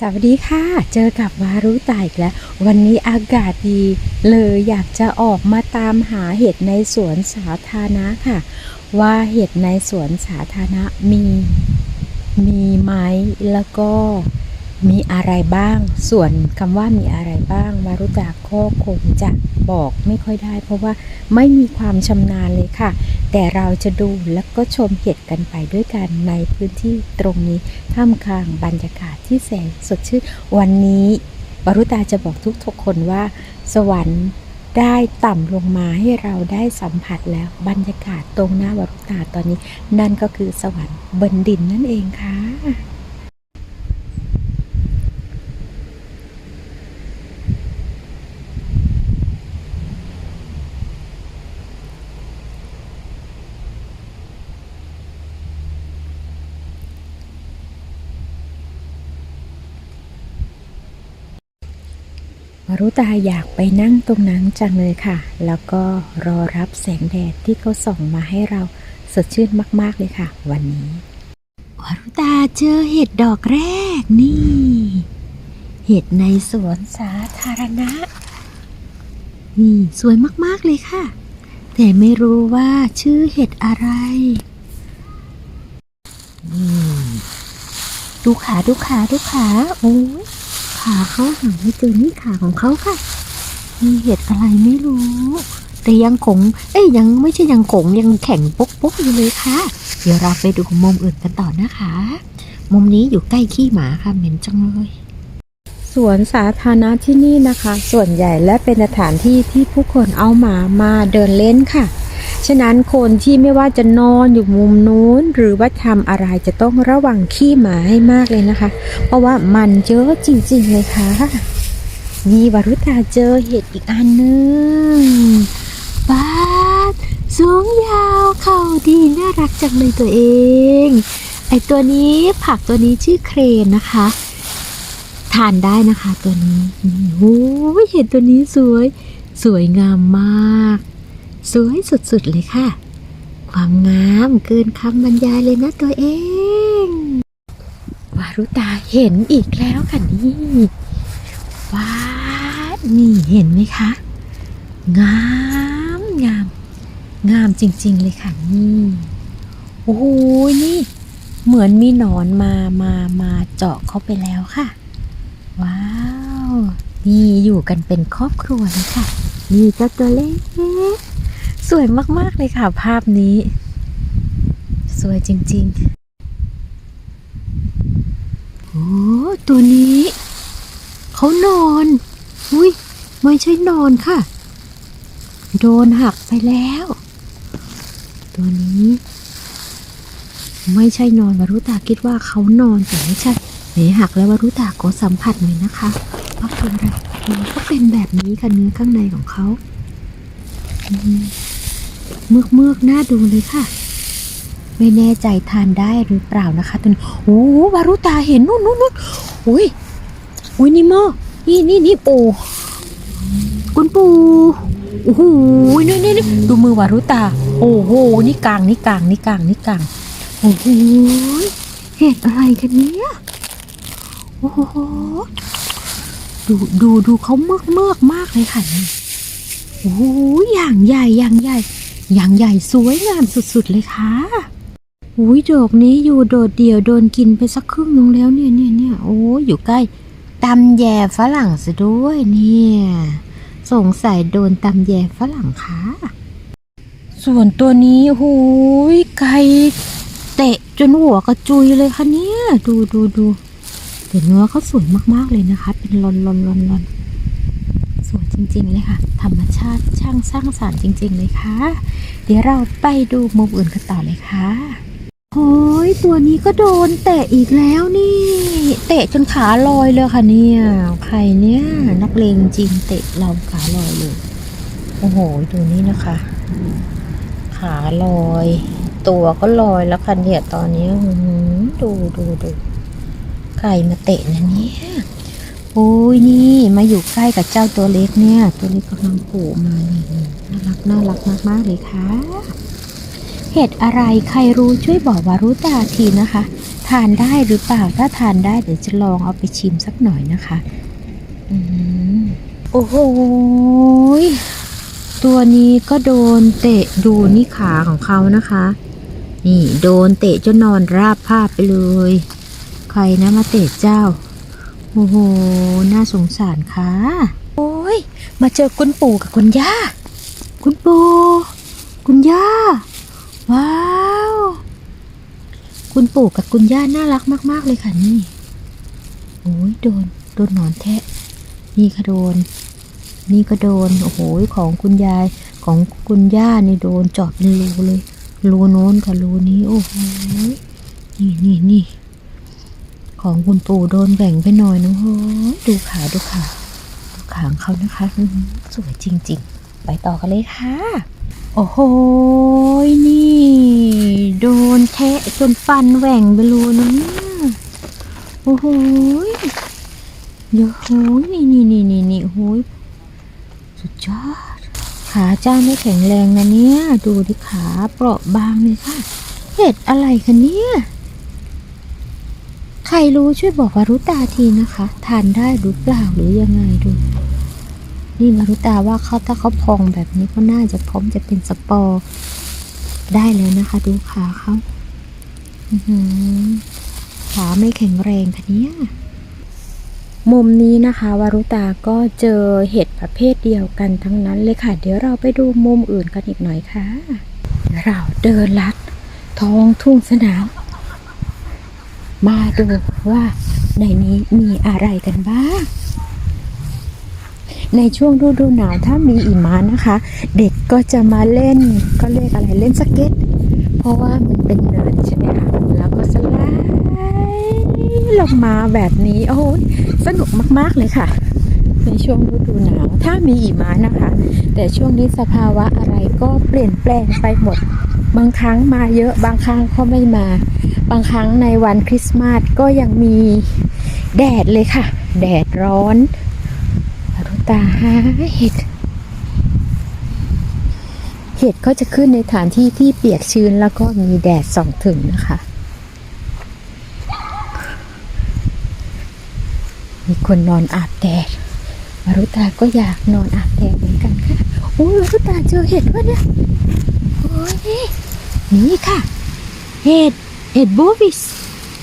สวัสดีค่ะ เจอกับวารุตาอีกแล้ว วันนี้อากาศดีเลยอยากจะออกมาตามหาเห็ดในสวนสาธารณะค่ะ ว่าเห็ดในสวนสาธารณะมีมีไหมแล้วก็มีอะไรบ้าง ส่วนคำว่ามีอะไรบ้างวารุตาก็คงจะบอกไม่ค่อยได้ เพราะว่าไม่มีความชำนาญเลยค่ะ แต่เราจะดูและก็ชมเห็ดกันไปด้วยกันในพื้นที่ตรงนี้ท่ามกลางบรรยากาศที่แสนสดชื่น วันนี้วรุตาจะบอกทุกๆคนว่า สวรรค์ได้ต่ำลงมาให้เราได้สัมผัสแล้วบรรยากาศตรงหน้าวรุตาตอนนี้ นั่นก็คือสวรรค์บนดินนั่นเองค่ะ ว รุตาอยากไปนั่งตรงนั้นจังเลยค่ะ แล้วก็รอรับแสงแดดที่เขาส่องมาให้เราสดชื่นมาก ๆ เลยค่ะ วันนี้วรุตาเจอเห็ดดอกแรกนี่ เห็ดในสวนสาธารณะ นี่สวยมาก ๆ เลยค่ะ แต่ไม่รู้ว่าชื่อเห็ดอะไรนี่ดูขาดูขาดูขาโอ้ย ขาเขาหาไม่เจอนี่ขาของเขาค่ะ มีเห็ดอะไรไม่รู้ แต่ยังขงเอ้ยยังไม่ใช่ยังขงยังแข็งปกปกอยู่เลยค่ะ เดี๋ยวเราไปดูมุมอื่นกันต่อนะคะ มุมนี้อยู่ใกล้ขี้หมาค่ะเหม็นจังเลยสวนสาธารณะที่นี่นะคะ ส่วนใหญ่และเป็นสถานที่ที่ผู้คนเอาหมามาเดินเล่นค่ะ ฉะนั้นคนที่ไม่ว่าจะนอนอยู่มุมนู้น หรือว่าทำอะไรจะต้องระวังขี้หมาให้มากเลยนะคะ เพราะว่ามันเยอะจริงๆเลยค่ะมีวรุตาเจอเห็ดอีกอันหนึงบาดสูงยาวเข่าดีน่ารักจังเลยตัวเอง ไอตัวนี้ผักตัวนี้ชื่อเครนนะคะ ทานได้นะคะตัวนี้โอ้เห็ดตัวนี้สวย สวยงามมาก สวยสุดๆเลยค่ะ ความงามเกินคำบรรยายเลยนะตัวเอง วารุตาเห็นอีกแล้วค่ะนี่ว้านี่เห็นไหมคะ งามงาม งามจริง ๆ เลยค่ะนี่โอ้โหนี่ เหมือนมีหนอนมามามาเจาะเข้าไปแล้วค่ะ ว้าว นี่อยู่กันเป็นครอบครัวเลยค่ะ นี่เจ้าตัวเล็ก สวยมาก ๆ เลยค่ะ ภาพนี้ สวยจริง ๆ โอ้ ตัวนี้ เขานอน อุ้ยไม่ใช่นอนค่ะ โดนหักไปแล้ว ตัวนี้ ไม่ใช่นอนวรุตาคิดว่าเขานอนแต่ไม่ใช่ไหหักแล้ววรุตาก็สัมผัสหน่อยนะคะว่าเป็นอะไรมันก็เป็นแบบนี้ค่ะเนื้อข้างในของเขาอืม เมือกเมือกน่าดูเลยค่ะ ไม่แน่ใจทานได้หรือเปล่านะคะตอนโอ้วารุตาเห็นนู่นนู่นนู่นอุ้ยอุ้ยนี่โมนี่นี่นี่ปูคุณปูโอ้โหนี่นี่นี่ดูมือวารุตา โอ้โหนี่กลางนี่กลางนี่กลางนี่กลางโอ้โหเห็ดอะไรกันเนี่ยโอ้โหดูดูดูเขาเมือกเมือกมากเลยค่ะนี่โอ้โหอย่างใหญ่อย่างใหญ่ อย่างใหญ่สวยงามสุดๆเลยค่ะอุ้ยดอกนี้อยู่โดดเดี่ยวโดนกินไปสักครึ่งนึงแล้วเนี่ยเนี่ยเนี่ยโอ้ยอยู่ใกล้ตำแย่ฝรั่งซะด้วยเนี่ย สงสัยโดนตำแย่ฝรั่งค่ะ ส่วนตัวนี้หูยไก่เตะจนหัวกระจุยเลยค่ะเนี่ย ดูดูดูแต่เนื้อเขาสวยมากๆเลยนะคะ เป็นลอนลอนลอนลอนสวยจริงๆเลยค่ะ ธรรมชาติช่างสร้างสารรค์จริง ๆ เลยค่ะ เดี๋ยวเราไปดูมุมอื่นกันต่อเลยค่ะโอ้ยตัวนี้ก็โดนเตะอีกแล้วนี่ เตะจนขาลอยเลยค่ะเนี่ยใครเนี่ยนักเลงจริงเตะเราขาลอยเลย โอ้โหดูนี่นะคะ ขาลอย ตัวก็ลอยแล้วค่ะเนี่ยตอนนี้ดูดูดูใครมาเตะนะเนี่ย โอ้ยนี่มาอยู่ใกล้กับเจ้าตัวเล็กเนี่ย ตัวเล็กกำลังโผล่มานี่น่ารักน่ารักมากๆเลยค่ะเห็ดอะไรใครรู้ช่วยบอกวารุตาทีนะคะ ทานได้หรือเปล่าถ้าทานได้เดี๋ยวจะลองเอาไปชิมสักหน่อยนะคะอืมโอ้โหยตัวนี้ก็โดนเตะดูนี่ขาของเขานะคะ นี่โดนเตะจนนอนราบภาพไปเลย ใครนะมาเตะเจ้า โอ้โห น่าสงสารค่ะ โอ้ย มาเจอคุณปู่กับคุณย่า คุณปู่คุณย่า ว้าว คุณปู่กับคุณย่าน่ารักมาก ๆ เลยค่ะนี่ โอ้ยโดน โดนหนอนแทะ นี่ก็โดน นี่ก็โดน โอ้โห ของคุณยาย ของคุณย่านี่โดนเจาะเป็นรูเลย รูโน้นกับรูนี้ โอ้โห นี่นี่นี่ ของคุณปู่โดนแบ่งไปหน่อยนะโอ้ยดูขาดูขาดูขางเขานะคะสวยจริง ๆ ไปต่อกันเลยค่ะ โอ้โหนี่ โดนแทะจนฟันแหว่งไปรูนะโอ้โหเดี๋ยวโหนี่นี่นี่นี่นี่โอ้โหสุดยอดขาเจ้าไม่แข็งแรงนะเนี่ย ดูดิขาเปราะบางเลยค่ะเห็ดอะไรคะเนี่ย รรู้ช่วยบอกวารุตาทีนะคะ ทานได้หรือเปล่าหรือยังไงดู นี่มารุตาว่าเขาถ้าเขาพองแบบนี้ก็น่าจะพร้อมจะเป็นสปอร์ได้เลยนะคะ ดูขาเขาขาไม่แข็งแรงค่ะเนี่ยมุมนี้นะคะวารุตาก็เจอเห็ดประเภทเดียวกันทั้งนั้นเลยค่ะ เดี๋ยวเราไปดูมุมอื่นกันอีกหน่อยค่ะ เราเดินลัดท้องทุ่งสนาม มาดูว่าในนี้มีอะไรกันบ้าง ในช่วงฤดูหนาวถ้ามีหิมะนะคะ เด็กก็จะมาเล่นก็เรียกอะไรเล่นสเก็ต เพราะว่ามันเป็นเนินใช่ไหมคะแล้วก็สไลด์ลงมาแบบนี้โอ้ยสนุกมาก ๆ เลยค่ะ ในช่วงฤดูหนาวถ้ามีหิมะนะคะ แต่ช่วงนี้สภาวะอะไรก็เปลี่ยนแปลงไปหมด บางครั้งมาเยอะบางครั้งก็ไม่มา บางครั้งในวันคริสต์มาสก็ยังมีแดดเลยค่ะ แดดร้อนอรุตาหาเห็ด เห็ดก็จะขึ้นในฐานที่ที่เปียกชื้นแล้วก็มีแดดส่องถึงนะคะมีคนนอนอาบแดดมารุตาก็อยากนอนอาบแดดเหมือนกันค่ะ โอ้ยมารุตาเจอเห็ดวะเนี้ย นี่ค่ะ เห็ด เห็ดโบวิส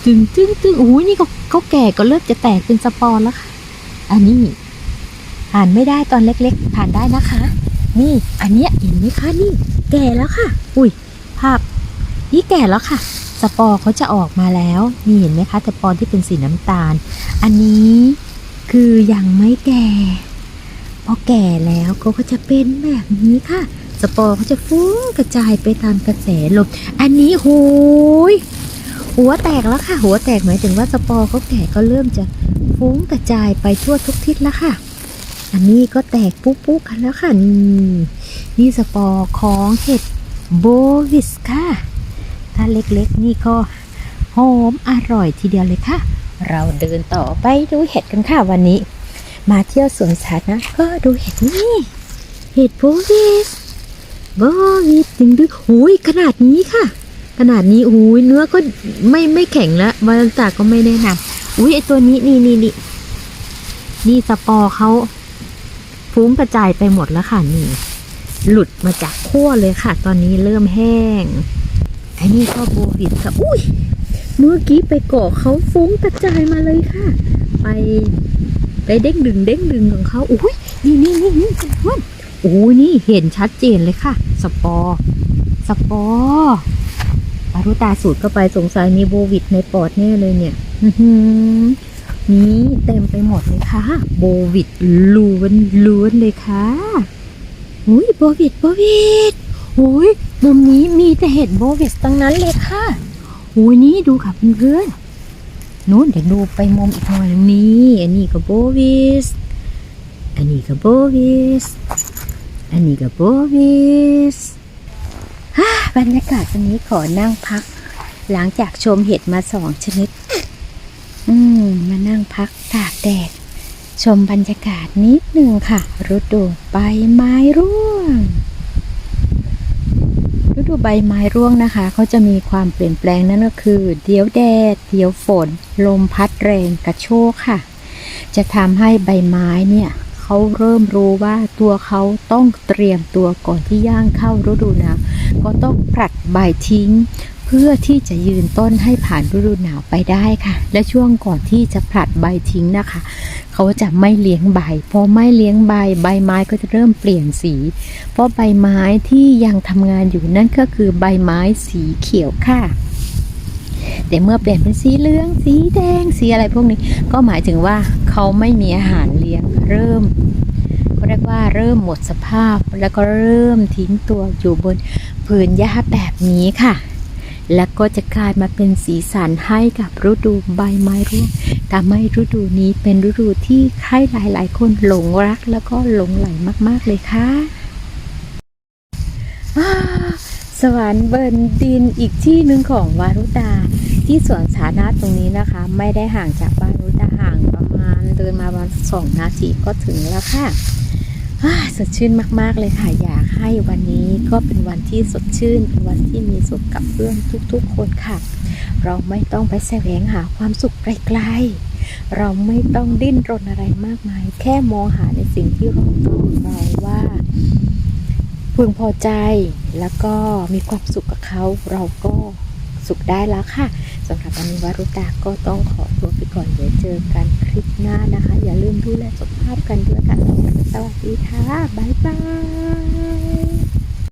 ตึงตึงตึงโอ้ยนี่เขาเขาแก่ก็เริ่มจะแตกเป็นสปอร์แล้วค่ะ อันนี้อ่านไม่ได้ตอนเล็กๆผ่านได้นะคะ นี่อันเนี้ยเห็นไหมคะนี่ แก่แล้วค่ะ อุ้ยภาพนี่แก่แล้วค่ะ สปอร์เขาจะออกมาแล้วนี่เห็นไหมคะสปอร์ที่เป็นสีน้ำตาล อันนี้คือยังไม่แก่ พอแก่แล้วเขาก็จะเป็นแบบนี้ค่ะ สปอร์เขาจะฟุ้งกระจายไปตามกระแสลม อันนี้โหยหัวแตกแล้วค่ะ หัวแตกหมายถึงว่าสปอร์เขาแก่ก็เริ่มจะฟุ้งกระจายไปทั่วทุกทิศแล้วค่ะ อันนี้ก็แตกปุ๊ปุ๊กันแล้วค่ะนี่นี่สปอร์ของเห็ดโบวิสค่ะ ถ้าเล็กๆนี่ก็หอมอร่อยทีเดียวเลยค่ะ เราเดินต่อไปดูเห็ดกันค่ะวันนี้ มาเที่ยวสวนสาธารณะก็ดูเห็ดนี่ เห็ดโบวิส โบวิสดึงดึงหูยขนาดนี้ค่ะ ขนาดนี้หูยเนื้อก็ไม่ไม่แข็งแล้วบาลจากก็ไม่แนะนำอุ้ยไอตัวนี้นี่นี่นี่นี่สปอร์เขาฟุ้งกระจายไปหมดแล้วค่ะนี่ หลุดมาจากขั้วเลยค่ะ ตอนนี้เริ่มแห้งไอ้นี่ก็โบวิดค่ะอุ้ยเมื่อกี้ไปเกาะเขาฟุ้งกระจายมาเลยค่ะ ไปไปเด้งดึงเด้งดึงของเขาอุ้ยนี่นี่นี่นี่ว่าโอ้นี่เห็นชัดเจนเลยค่ะ สปอร์สปอร์อารุตาสูดเข้าไปสงสัยมีโบวิดในปอดแน่เลยเนี่ยนี่เต็มไปหมดเลยค่ะ โบวิดล้วนล้วนเลยค่ะอุ้ยโบวิดโบวิดอุ้ยมุมนี้มีแต่เห็ดโบวิดทั้งนั้นเลยค่ะอุ้ยนี่ดูค่ะเพื่อนๆนู้นเดี๋ยวดูไปมุมอีกหน่อยนึงนี่อันนี้ก็โบวิสอันนี้ก็โบวิส อันนี้ก็โบวิสฮ่าบรรยากาศวันนี้ขอนั่งพัก หลังจากชมเห็ดมาสองชนิด อืม มานั่งพักตากแดด ชมบรรยากาศนิดหนึ่งค่ะ ฤดูใบไม้ร่วง ฤดูใบไม้ร่วงนะคะ เขาจะมีความเปลี่ยนแปลงนั่นก็คือ เดี๋ยวแดด เดี๋ยวฝน ลมพัดแรงกระโชกค่ะ จะทำให้ใบไม้เนี่ย เขาเริ่มรู้ว่าตัวเขาต้องเตรียมตัวก่อนที่ย่างเข้าฤดูหนาวก็ต้องผลัดใบทิ้ง เพื่อที่จะยืนต้นให้ผ่านฤดูหนาวไปได้ค่ะ และช่วงก่อนที่จะผลัดใบทิ้งนะคะ เขาจะไม่เลี้ยงใบพอไม่เลี้ยงใบ ใบไม้ก็จะเริ่มเปลี่ยนสี เพราะใบไม้ที่ยังทำงานอยู่นั่นก็คือใบไม้สีเขียวค่ะ แต่เมื่อเปลี่ยนเป็นสีเหลือง สีแดง สีอะไรพวกนี้ ก็หมายถึงว่าเขาไม่มีอาหารเลี้ยงเริ่มก็เรียกว่าเริ่มหมดสภาพแล้วก็เริ่มทิ้งตัวอยู่บนผืนหญ้าแบบนี้ค่ะ แล้วก็จะกลายมาเป็นสีสันให้กับฤดูใบไม้ร่วงทำให้ฤดูนี้เป็นฤดูที่ใครหลาย ๆ คนหลงรักแล้วก็หลงไหลมาก ๆ เลยค่ะ สวรรค์เบิร์นดินอีกที่หนึ่งของวารุตา ที่สวนสาธารณะตรงนี้นะคะ ไม่ได้ห่างจากวารุตาห่างประมาณเดินมาประมาณสองนาทีก็ถึงแล้วค่ะสดชื่นมากๆเลยค่ะ อยากให้วันนี้ก็เป็นวันที่สดชื่นเป็นวันที่มีสุขกับเพื่อนทุกๆ คนค่ะ เราไม่ต้องไปแสวงหาความสุขไกลๆเราไม่ต้องดิ้นรนอะไรมากมาย แค่มองหาในสิ่งที่รอบตัวของเราว่า พึงพอใจแล้วก็มีความสุขกับเขาเราก็สุขได้แล้วค่ะสำหรับวันนี้วารุตาก็ต้องขอตัวไปก่อนเดี๋ยวเจอกันคลิปหน้านะคะ อย่าลืมดูแลสุขภาพกันด้วยกันสวัสดีค่ะ บ๊ายบาย